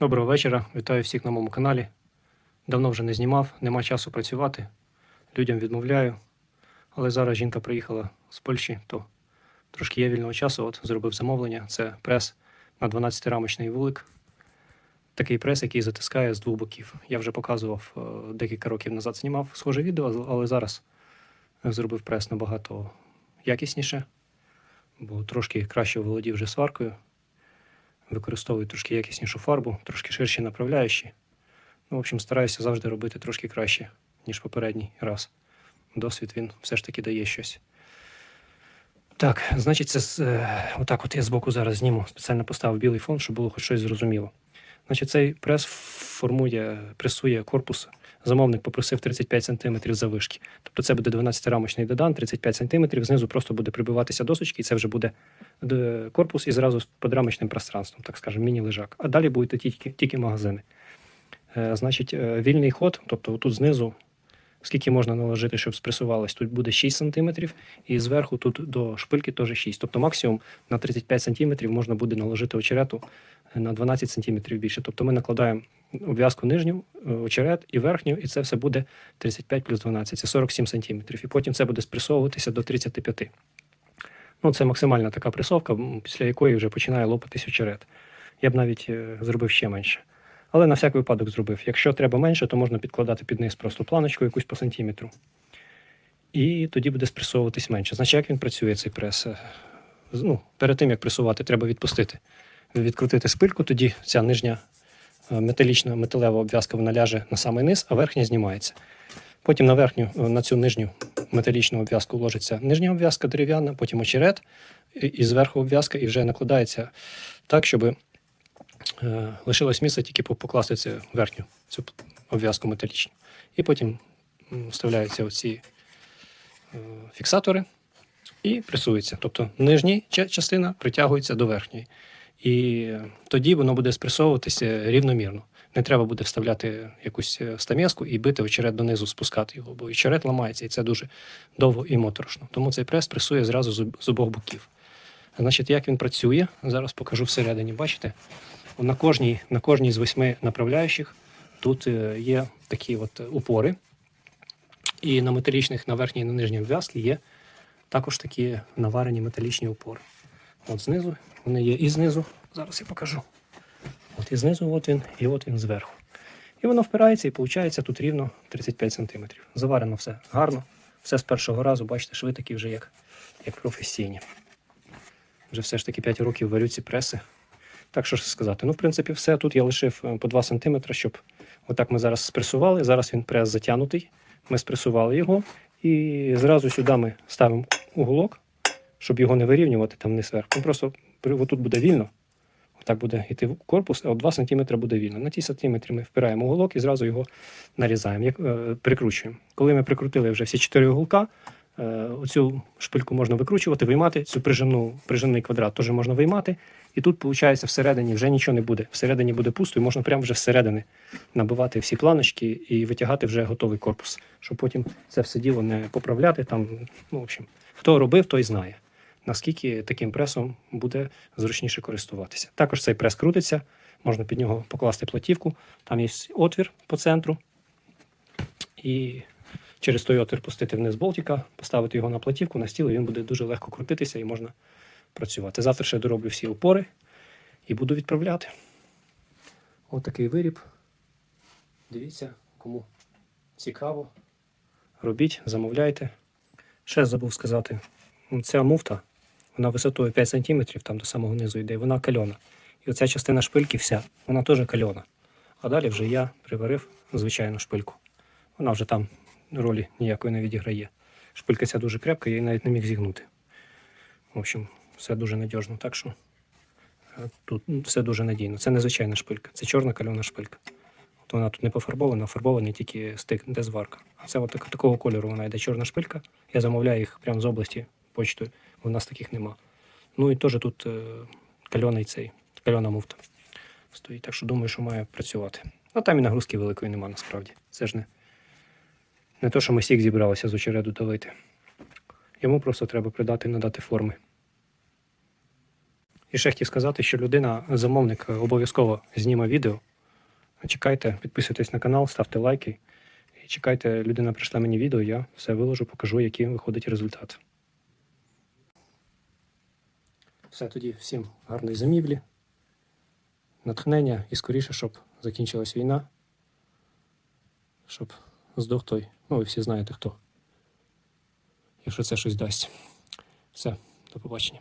Доброго вечора, вітаю всіх на моєму каналі. Давно вже не знімав, нема часу працювати. Людям відмовляю. Але зараз жінка приїхала з Польщі, то трошки є вільного часу. От зробив замовлення. Це прес на 12-рамочний вулик. Такий прес, який затискає з двох боків. Я вже показував е, декілька років назад знімав схоже відео, але зараз зробив прес набагато якісніше, бо трошки краще володів вже сваркою використовую трошки якіснішу фарбу, трошки ширші направляючі. Ну, в общем, стараюся завжди робити трошки краще, ніж попередній раз. Досвід він все ж таки дає щось. Так, значить, це е, отак от я збоку зараз зніму. Спеціально поставив білий фон, щоб було хоч щось зрозуміло. Значить, цей прес формує, пресує корпус. Замовник попросив 35 см завишки. Тобто це буде 12-рамочний додан, 35 см, знизу просто буде прибиватися досочки, і це вже буде корпус і зразу з подрамочним пространством, так скажемо, міні-лежак. А далі будуть тільки, тільки магазини. Е, значить, е, вільний ход, тобто тут знизу, скільки можна наложити, щоб спресувалось, тут буде 6 см, і зверху тут до шпильки теж 6. Тобто максимум на 35 см можна буде наложити очерету е, на 12 см більше. Тобто ми накладаємо обв'язку нижню, е, очерет і верхню, і це все буде 35 плюс 12, це 47 см. І потім це буде спресовуватися до 35. Ну, це максимальна така пресовка, після якої вже починає лопатись очерет. Я б навіть е, зробив ще менше. Але на всяк випадок зробив. Якщо треба менше, то можна підкладати під низ просто планочку якусь по сантиметру. І тоді буде спресовуватись менше. Значить, як він працює, цей прес? Е, Ну, перед тим, як пресувати, треба відпустити. Відкрутити спильку, тоді ця нижня е, металічна металева обв'язка вона ляже на самий низ, а верхня знімається. Потім на верхню, е, на цю нижню металічну обв'язку ложиться нижня обв'язка дерев'яна, потім очерет, і, зверху обв'язка, і вже накладається так, щоб е, лишилось місце тільки покласти цю верхню цю обв'язку металічну. І потім вставляються оці е, фіксатори і пресується. Тобто нижня частина притягується до верхньої. І е, тоді воно буде спресовуватися рівномірно. Не треба буде вставляти якусь е, стамеску і бити очерет донизу, спускати його, бо очерет ламається, і це дуже довго і моторошно. Тому цей прес пресує зразу з обох боків. Значить, як він працює, зараз покажу всередині. Бачите, на кожній, на кожній з восьми направляючих тут е, є такі от упори. І на металічних, на верхній і на нижній обв'язці є також такі наварені металічні упори. От знизу, вони є і знизу. Зараз я покажу. От і знизу, от він, і от він зверху. І воно впирається і виходить тут рівно 35 см. Заварено все гарно. Все з першого разу, бачите, шви такі вже як, як професійні. Вже все ж таки 5 років варю ці преси. Так що ж сказати? Ну, в принципі, все. Тут я лишив е, по 2 см, щоб отак ми зараз спресували. Зараз він прес затягнутий. Ми спресували його. І зразу сюди ми ставимо уголок, щоб його не вирівнювати там не зверху. Ну, просто при- отут буде вільно. Отак буде йти корпус, а от 2 см буде вільно. На ті сантиметри ми впираємо уголок і зразу його нарізаємо, як, е, прикручуємо. Коли ми прикрутили вже всі чотири уголка, оцю шпильку можна викручувати, виймати, цю прижимну, прижимний квадрат теж можна виймати. І тут, виходить, всередині вже нічого не буде. Всередині буде пусто, і можна прямо вже зсередини набивати всі планочки і витягати вже готовий корпус, щоб потім це все діло не поправляти. Там, ну, в общем, хто робив, той знає наскільки таким пресом буде зручніше користуватися. Також цей прес крутиться, можна під нього покласти платівку, там є отвір по центру, і через той отвір пустити вниз болтика, поставити його на платівку, на стіл, і він буде дуже легко крутитися і можна працювати. Завтра ще дороблю всі опори і буду відправляти. Ось такий виріб. Дивіться, кому цікаво. Робіть, замовляйте. Ще забув сказати, ця муфта, вона висотою 5 см, там до самого низу йде, вона кальона. І оця частина шпильки вся, вона теж кальона. А далі вже я приварив звичайну шпильку. Вона вже там ролі ніякої не відіграє. Шпилька ця дуже крепка, я її навіть не міг зігнути. В общем, все дуже надіжно. Так що е, тут ну, все дуже надійно. Це не звичайна шпилька, це чорна кальона шпилька. От вона тут не пофарбована, а фарбований тільки стик, де зварка. А це от такого кольору вона йде чорна шпилька. Я замовляю їх прямо з області почтою, в нас таких нема. Ну і теж тут е, кальоний цей, кальона муфта стоїть. Так що думаю, що має працювати. Ну там і нагрузки великої нема насправді. Це ж не, не то, що ми сік зібралися з очереду давити. Йому просто треба придати і надати форми. І ще хотів сказати, що людина, замовник, обов'язково зніме відео Чекайте, підписуйтесь на канал, ставте лайки. І чекайте, людина прийшла мені відео, я все виложу, покажу, який виходить результат. Все тоді всім гарної зимівлі, натхнення і скоріше, щоб закінчилась війна, щоб здох той. Ну, ви всі знаєте хто. Якщо це щось дасть. Все, до побачення.